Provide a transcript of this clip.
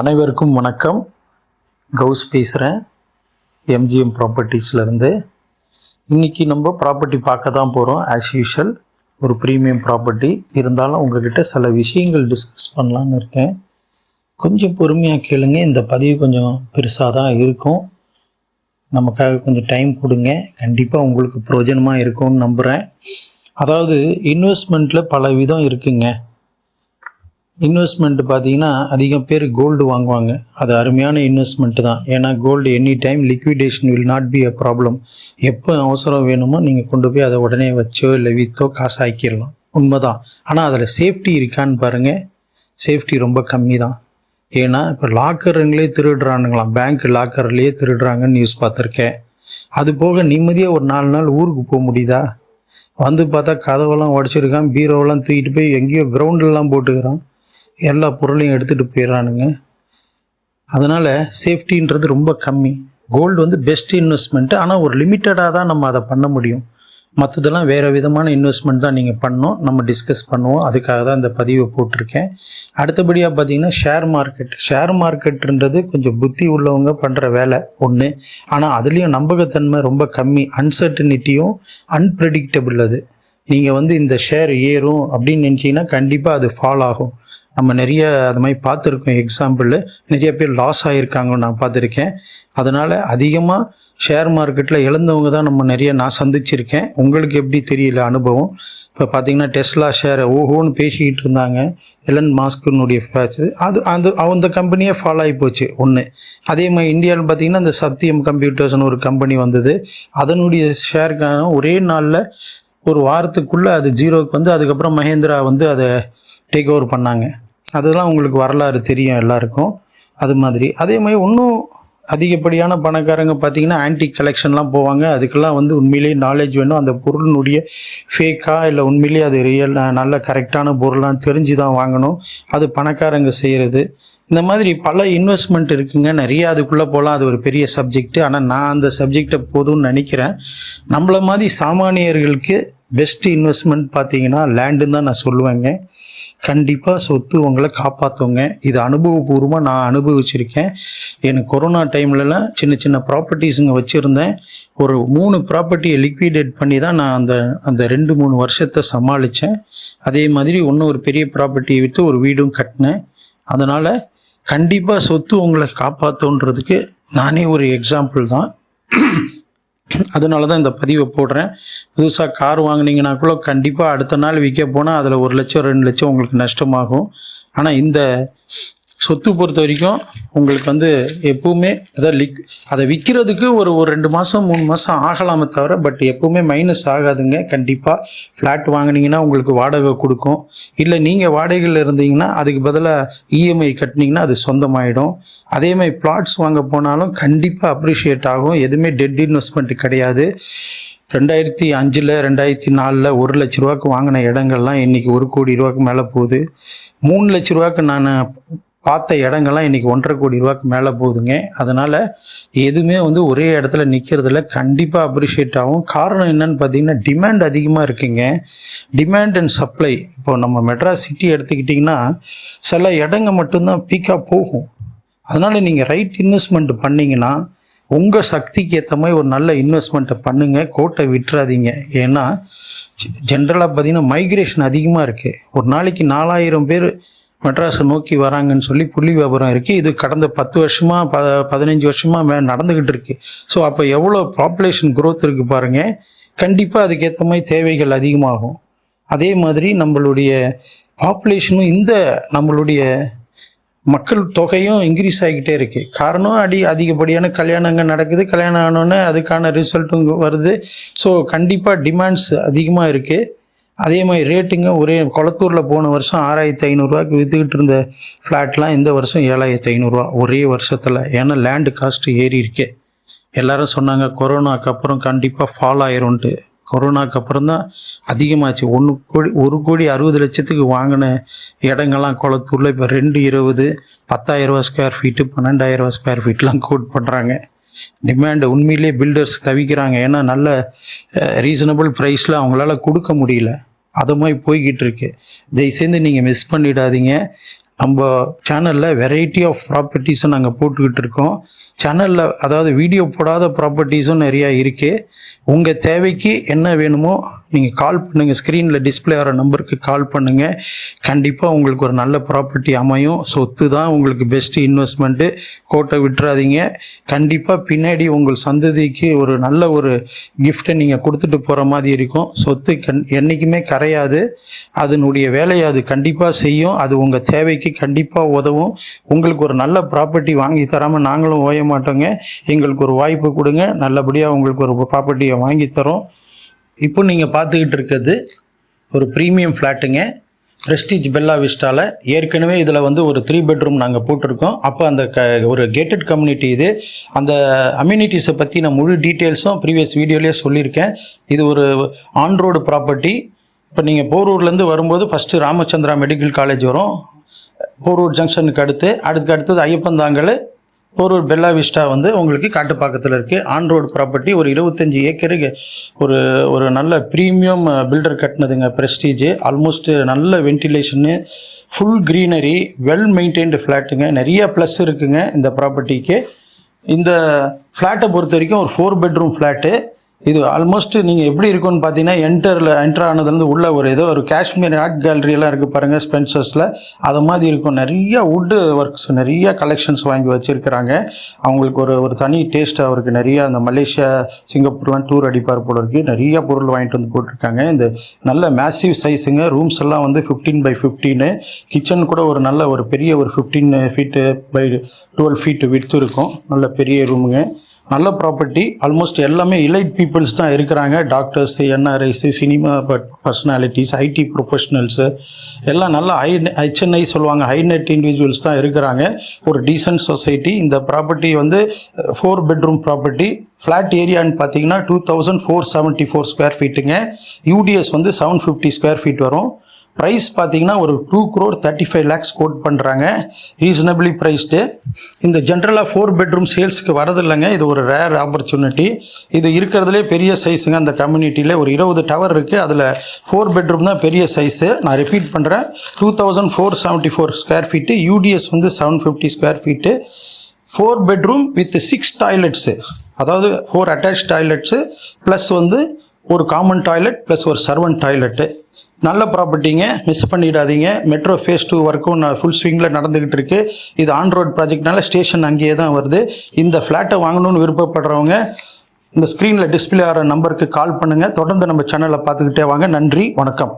அனைவருக்கும் வணக்கம். கவுஸ் பேசுகிறேன் எம்ஜிஎம் ப்ராப்பர்ட்டிஸ்லேருந்து இன்றைக்கி நம்ம ப்ராப்பர்ட்டி பார்க்க தான் போகிறோம் ஆஸ் யூஷுவல் ஒரு ப்ரீமியம் ப்ராப்பர்ட்டி இருந்தாலும் உங்கள்கிட்ட சில விஷயங்கள் டிஸ்கஸ் பண்ணலான்னு இருக்கேன். கொஞ்சம் பொறுமையாக கேளுங்க. இந்த பதிவு கொஞ்சம் பெருசாக தான் இருக்கும். நமக்காக கொஞ்சம் டைம் கொடுங்க. கண்டிப்பாக உங்களுக்கு பிரயோஜனமாக இருக்கும்னு நம்புகிறேன் அதாவது இன்வெஸ்ட்மெண்ட்டில் பல விதம் இருக்குங்க. இன்வெஸ்ட்மெண்ட் பார்த்தீங்கன்னா அதிகம் பேர் கோல்டு வாங்குவாங்க. அது அருமையான இன்வெஸ்ட்மெண்ட் தான். ஏன்னா gold any time liquidation will not be a problem எப்போ அவசரம் வேணுமோ நீங்கள் கொண்டு போய் அதை உடனே வச்சோ இல்லை விற்றோ காசாக்கிடலாம் உண்மைதான். ஆனால் அதில் சேஃப்டி இருக்கான்னு பாருங்கள் சேஃப்டி ரொம்ப கம்மி தான். ஏன்னா இப்போ லாக்கருங்களே திருடுறானுங்களாம். பேங்க் லாக்கர்லேயே திருடுறாங்கன்னு நியூஸ் பார்த்துருக்கேன் அது போக நிம்மதியாக ஒரு நாலு நாள் ஊருக்கு போக முடியுதா? வந்து பார்த்தா கதவெல்லாம் உடச்சிருக்கான் பீரோவெல்லாம் தூக்கிட்டு போய் எங்கேயோ கிரவுண்டெல்லாம் போட்டுக்கிறான். எல்லா பொருளையும் எடுத்துகிட்டு போயிடறானுங்க. அதனால் சேஃப்டின்றது ரொம்ப கம்மி. கோல்டு வந்து பெஸ்ட் இன்வெஸ்ட்மெண்ட்டு ஆனால் ஒரு லிமிட்டடாக தான் நம்ம அதை பண்ண முடியும். மற்றதெல்லாம் வேறு விதமான இன்வெஸ்ட்மெண்ட் தான் நீங்கள் பண்ணோம் நம்ம டிஸ்கஸ் பண்ணுவோம். அதுக்காக தான் இந்த பதிவை போட்டிருக்கேன். அடுத்தபடியாக பார்த்தீங்கன்னா ஷேர் மார்க்கெட் ஷேர் மார்க்கெட்டுன்றது கொஞ்சம் புத்தி உள்ளவங்க பண்ணுற வேலை ஒன்று ஆனால் அதுலேயும் நம்பகத்தன்மை ரொம்ப கம்மி. அன்சர்டனிட்டியும் அன்பிரடிக்டபிள் அது. நீங்கள் வந்து இந்த ஷேர் ஏறும் அப்படின்னு நினச்சிங்கன்னா கண்டிப்பாக அது ஃபால் ஆகும். நம்ம நிறைய அது மாதிரி பார்த்துருக்கோம் எக்ஸாம்பிள் நிறைய பேர் லாஸ் ஆகியிருக்காங்கன்னு நான் பார்த்துருக்கேன். அதனால் அதிகமாக ஷேர் மார்க்கெட்டில் இழந்தவங்க தான் நம்ம நிறைய நான் சந்திச்சிருக்கேன். உங்களுக்கு எப்படி தெரியல அனுபவம்? இப்போ பார்த்தீங்கன்னா டெஸ்லா ஷேரை ஓஹோன்னு பேசிக்கிட்டு இருந்தாங்க. எலன் மாஸ்குனுடைய ஃபேட்ஸ் அது அந்த அந்த கம்பெனியே ஃபாலோ ஆகி போச்சு. ஒன்று அதே மாதிரி இந்தியாவில் பார்த்தீங்கன்னா இந்த சத்தியம் கம்ப்யூட்டர்ஸ்னு ஒரு கம்பெனி வந்தது. அதனுடைய ஷேருக்கான ஒரே நாளில் ஒரு வாரத்துக்குள்ளே அது ஜீரோக்கு வந்து அதுக்கப்புறம் மகேந்திரா வந்து அதை டேக் ஓவர் பண்ணாங்க. அதெல்லாம் உங்களுக்கு வரலாறு தெரியும் எல்லாருக்கும். அது மாதிரி. அதே மாதிரி இன்னும் அதிகப்படியான பணக்காரங்க பார்த்தீங்கன்னா ஆன்டி கலெக்ஷன்லாம் போவாங்க. அதுக்கெல்லாம் வந்து உண்மையிலேயே நாலேஜ் வேணும். அந்த பொருளினுடைய ஃபேக்கா இல்லை உண்மையிலேயே அது ரியல் நல்ல கரெக்டான பொருளான்னு தெரிஞ்சு தான் வாங்கணும். அது பணக்காரங்க செய்கிறது இந்த மாதிரி பல இன்வெஸ்ட்மெண்ட் இருக்குங்க. நிறைய அதுக்குள்ளே போகலாம். அது ஒரு பெரிய சப்ஜெக்ட் ஆனால் நான் அந்த சப்ஜெக்டை போதும்னு நினைக்கிறேன். நம்மளை மாதிரி சாமானியர்களுக்கு பெஸ்ட் இன்வெஸ்ட்மெண்ட் பார்த்தீங்கன்னா லேண்டுன்னு தான் நான் சொல்லுவேங்க. கண்டிப்பாக சொத்து உங்களை காப்பாற்றுங்க இது அனுபவபூர்வமாக நான் அனுபவிச்சிருக்கேன். எனக்கு கொரோனா டைம்லலாம் சின்ன சின்ன ப்ராப்பர்ட்டிஸுங்க வச்சுருந்தேன். ஒரு மூணு ப்ராப்பர்ட்டியை லிக்விடேட் பண்ணி தான் நான் அந்த அந்த ரெண்டு மூணு வருஷத்தை சமாளித்தேன் அதே மாதிரி இன்னும் ஒரு பெரிய ப்ராப்பர்ட்டியை விற்று ஒரு வீடும் கட்டினேன். அதனால் கண்டிப்பாக சொத்து உங்களை காப்பாற்றுன்றதுக்கு நானே ஒரு எக்ஸாம்பிள் தான். அதனால தான் இந்த பதிவை போடுறேன். புதுசாக கார் வாங்கினீங்கன்னா கூட கண்டிப்பாக அடுத்த நாள் விற்க போனால் அதில் ஒரு லட்சம் ரெண்டு லட்சம் உங்களுக்கு நஷ்டமாகும். ஆனால் இந்த சொத்து பொறுத்த வரைக்கும் உங்களுக்கு வந்து எப்பவுமே அதாவது லிக் அதை விற்கிறதுக்கு ஒரு ஒரு ரெண்டு மாதம் மூணு மாதம் ஆகலாமே தவிர பட் எப்பவுமே மைனஸ் ஆகாதுங்க. கண்டிப்பாக ஃப்ளாட் வாங்கினீங்கன்னா உங்களுக்கு வாடகை கொடுக்கும். இல்லை நீங்கள் வாடகையில் இருந்தீங்கன்னா அதுக்கு பதிலாக இஎம்ஐ கட்டினீங்கன்னா அது சொந்தமாயிடும். அதே மாதிரி பிளாட்ஸ் வாங்க போனாலும் கண்டிப்பாக அப்ரிஷியேட் ஆகும். எதுவுமே டெட் இன்வெஸ்ட்மெண்ட் கிடையாது. ரெண்டாயிரத்தி அஞ்சில் ரெண்டாயிரத்தி நாலில் ஒரு லட்ச ரூபாய்க்கு வாங்கின இடங்கள்லாம் இன்றைக்கி ஒரு கோடி ரூபாய்க்கு மேலே போகுது. மூணு லட்ச ரூபாய்க்கு நான் பார்த்த இடங்கள்லாம் இன்றைக்கி ஒன்றரை கோடி ரூபாய்க்கு மேலே போகுதுங்க. அதனால் எதுவுமே வந்து ஒரே இடத்துல நிற்கிறதுல கண்டிப்பாக அப்ரிஷியேட் ஆகும். காரணம் என்னன்னு பார்த்தீங்கன்னா டிமாண்ட் அதிகமாக இருக்குங்க. டிமாண்ட் அண்ட் சப்ளை இப்போ நம்ம மெட்ராஸ் சிட்டி எடுத்துக்கிட்டிங்கன்னா சில இடங்க மட்டும்தான் பீக்காக போகும். அதனால் நீங்கள் ரைட் இன்வெஸ்ட்மெண்ட் பண்ணிங்கன்னா உங்கள் சக்திக்கு ஏற்ற மாதிரி ஒரு நல்ல இன்வெஸ்ட்மெண்ட்டை பண்ணுங்கள் கோட்டை விட்டுறாதீங்க. ஏன்னா ஜென்ரலாக பார்த்தீங்கன்னா மைக்ரேஷன் அதிகமாக இருக்குது ஒரு நாளைக்கு நாலாயிரம் பேர் மெட்ராஸை நோக்கி வராங்கன்னு சொல்லி புள்ளி வியாபாரம் இருக்குது இது கடந்த பத்து வருஷமாக ப பதினஞ்சு வருஷமாக மே நடந்துக்கிட்டு இருக்குது ஸோ அப்போ எவ்வளோ பாப்புலேஷன் குரோத் இருக்குது பாருங்கள் கண்டிப்பாக அதுக்கேற்ற மாதிரி தேவைகள் அதிகமாகும். அதே மாதிரி நம்மளுடைய பாப்புலேஷனும் இந்த நம்மளுடைய மக்கள் தொகையும் இன்க்ரீஸ் ஆகிக்கிட்டே இருக்குது காரணம் அடி அதிகப்படியான கல்யாணங்கள் நடக்குது. கல்யாணம் ஆனோடனே அதுக்கான ரிசல்ட்டும் வருது. ஸோ கண்டிப்பாக டிமாண்ட்ஸ் அதிகமாக இருக்குது அதே மாதிரி ரேட்டுங்க ஒரே கொளத்தூரில் போன வருஷம் ஆறாயிரத்தி ஐநூறுரூவாக்கு விற்றுக்கிட்டு இருந்த ஃப்ளாட்லாம் இந்த வருஷம் ஏழாயிரத்தி ஐநூறுரூவா ஒரே வருஷத்தில். ஏன்னா லேண்டு காஸ்ட்டு ஏறி இருக்கே. எல்லாரும் சொன்னாங்க கொரோனாக்கு அப்புறம் கண்டிப்பாக ஃபால் ஆயிரும்ன்ட்டு. கொரோனாக்கு அப்புறம் தான் அதிகமாச்சு. ஒன்று கோடி ஒரு கோடி அறுபது லட்சத்துக்கு வாங்கின இடங்கள்லாம் குளத்தூரில் இப்போ ரெண்டு இருபது பத்தாயிரரூவா ஸ்கொயர் ஃபீட்டு பன்னெண்டாயிரரூவா ஸ்கொயர் ஃபீட்லாம் கோட் பண்ணுறாங்க டிமாண்டு உண்மையிலேயே பில்டர்ஸ் தவிக்கிறாங்க. ஏன்னா நல்ல ரீசனபிள் ப்ரைஸில் அவங்களால கொடுக்க முடியல. அது மாதிரி போய்கிட்டு இருக்கு தயவுசெய்து நீங்கள் மிஸ் பண்ணிடாதீங்க. நம்ம சேனலில் வெரைட்டி ஆஃப் ப்ராப்பர்ட்டிஸும் நாங்கள் போட்டுக்கிட்டு இருக்கோம் சேனலில் அதாவது வீடியோ போடாத ப்ராப்பர்ட்டிஸும் நிறையா இருக்குது உங்கள் தேவைக்கு என்ன வேணுமோ நீங்கள் கால் பண்ணுங்கள் ஸ்க்ரீனில் டிஸ்ப்ளே ஆகிற நம்பருக்கு கால் பண்ணுங்கள் கண்டிப்பாக உங்களுக்கு ஒரு நல்ல ப்ராப்பர்ட்டி அமையும். சொத்து தான் உங்களுக்கு பெஸ்ட்டு இன்வெஸ்ட்மெண்ட்டு கோட்டை விட்டுறாதீங்க. கண்டிப்பாக பின்னாடி உங்கள் சந்ததிக்கு ஒரு நல்ல ஒரு கிஃப்ட்டை நீங்கள் கொடுத்துட்டு போகிற மாதிரி இருக்கும். சொத்து கண் என்றைக்குமே கரையாது. அதனுடைய வேலையை அது கண்டிப்பாக செய்யும். அது உங்கள் தேவைக்கு கண்டிப்பாக உதவும். உங்களுக்கு ஒரு நல்ல ப்ராப்பர்ட்டி வாங்கி தராமல் நாங்களும் ஓயமாக மாட்டோங்க. எங்களுக்கு ஒரு வாய்ப்பு கொடுங்க. நல்லபடியாக உங்களுக்கு ஒரு ப்ராப்பர்ட்டியை வாங்கி தரோம். இப்போ நீங்கள் பார்த்துக்கிட்டு இருக்கிறது ஒரு ப்ரீமியம் ஃப்ளாட்டுங்க பிரஸ்டீஜ் பெல்லா விஸ்டாவில் ஏற்கனவே இதில் வந்து ஒரு த்ரீ பெட்ரூம் நாங்கள் போட்டிருக்கோம். அப்போ அந்த க ஒரு கேட்டட் கம்யூனிட்டி இது. அந்த அம்யூனிட்டிஸை பற்றி நான் முழு டீட்டெயில்ஸும் ப்ரீவியஸ் வீடியோலேயே சொல்லியிருக்கேன். இது ஒரு ஆன்ரோடு ப்ராப்பர்ட்டி இப்போ நீங்கள் போரூர்லேருந்து வரும்போது ஃபஸ்ட்டு ராமச்சந்திரா மெடிக்கல் காலேஜ் வரும். போரூர் ஜங்ஷனுக்கு அடுத்து அதுக்கு அடுத்தது ஐயப்பந்தாங்கல் போரூர் பெல்லா விஸ்டா வந்து உங்களுக்கு காட்டுப்பாக்கத்தில் இருக்குது ஆன் ரோடு ப்ராப்பர்ட்டி ஒரு இருபத்தஞ்சி ஏக்கருக்கு ஒரு ஒரு நல்ல ப்ரீமியம் பில்டர் கட்டினதுங்க ப்ரெஸ்டீஜ் ஆல்மோஸ்ட்டு நல்ல ventilation full greenery well maintained ஃப்ளாட்டுங்க நிறைய ப்ளஸ் இருக்குங்க இந்த ப்ராப்பர்ட்டிக்கு இந்த ஃப்ளாட்டை பொறுத்த வரைக்கும் ஒரு ஃபோர் பெட்ரூம் ஃப்ளாட்டு இது ஆல்மோஸ்ட் நீங்கள் எப்படி இருக்கும்னு பார்த்தீங்கன்னா என்டரில் என்டர் ஆனதுலேருந்து உள்ள ஒரு ஏதோ ஒரு காஷ்மீர் ஆர்ட் கேலரியெல்லாம் இருக்குது பாருங்கள் ஸ்பென்சர்ஸில் அது மாதிரி இருக்கும். நிறைய வுட்டு ஒர்க்ஸ் நிறைய கலெக்ஷன்ஸ் வாங்கி வச்சுருக்கிறாங்க. அவங்களுக்கு ஒரு ஒரு தனி டேஸ்ட் அவருக்கு நிறைய அந்த மலேசியா சிங்கப்பூர்லாம் டூர் அடிப்பார் போல இருக்குது நிறைய பொருள் வாங்கிட்டு வந்து போட்டிருக்காங்க. இந்த நல்ல மேசிவ் சைஸுங்க ரூம்ஸ் எல்லாம் வந்து ஃபிஃப்டீன் பை ஃபிஃப்டீனு கிச்சன் கூட ஒரு நல்ல ஒரு பெரிய ஒரு fifteen feet by twelve feet width இருக்கும். நல்ல பெரிய ரூமுங்க நல்ல ப்ராப்பர்ட்டி ஆல்மோஸ்ட் எல்லாமே இலைட் பீப்புள்ஸ் தான் இருக்கிறாங்க. Doctors NRIs cinema personalities IT professionals எல்லாம் நல்ல ஹை ஹெச்என்ஐ சொல்லுவாங்க. ஹை நெட் இண்டிவிஜுவல்ஸ் தான் இருக்கிறாங்க. ஒரு டீசன்ட் சொசைட்டி இந்த ப்ராப்பர்ட்டி வந்து ஃபோர் பெட்ரூம் ப்ராப்பர்ட்டி ஃப்ளாட் ஏரியான்னு பார்த்தீங்கன்னா two thousand four seventy four square ஃபீட்டுங்க UDS வந்து செவன் ஃபிஃப்டி ஸ்கொயர் ஃபீட் வரும். ப்ரைஸ் பார்த்தீங்கன்னா ஒரு two crore thirty five lakhs quote பண்ணுறாங்க ரீசனபிளி ப்ரைஸ்டு இந்த ஜென்ரலாக ஃபோர் பெட்ரூம் சேல்ஸ்க்கு வரதில்லைங்க. இது ஒரு ரேர் ஆப்பர்ச்சுனிட்டி இது இருக்கிறதுலே பெரிய சைஸுங்க அந்த கம்யூனிட்டியில் ஒரு இருபது டவர் இருக்குது அதில் ஃபோர் பெட்ரூம் தான் பெரிய சைஸு நான் ரிப்பீட் பண்ணுறேன் two thousand four seventy four square feet UDS வந்து seven fifty square feet four bedroom with six toilets அதாவது ஃபோர் அட்டாச் டாய்லெட்ஸு ப்ளஸ் வந்து ஒரு காமன் டாய்லெட் ப்ளஸ் ஒரு சர்வன் டாய்லெட்டு நல்ல ப்ராப்பர்ட்டிங்க மிஸ் பண்ணிடாதீங்க. மெட்ரோ ஃபேஸ் டூ ஒர்க்கும் நான் ஃபுல் ஸ்விங்கில் நடந்துக்கிட்டு இருக்கு இது ஆன் ரோட் ப்ராஜெக்ட்னால ஸ்டேஷன் அங்கேயே தான் வருது. இந்த ஃப்ளாட்டை வாங்கணும்னு விருப்பப்படுறவங்க இந்த ஸ்க்ரீனில் டிஸ்பிளே ஆகிற நம்பருக்கு கால் பண்ணுங்கள் தொடர்ந்து நம்ம சேனலை பார்த்துக்கிட்டே வாங்க. நன்றி வணக்கம்.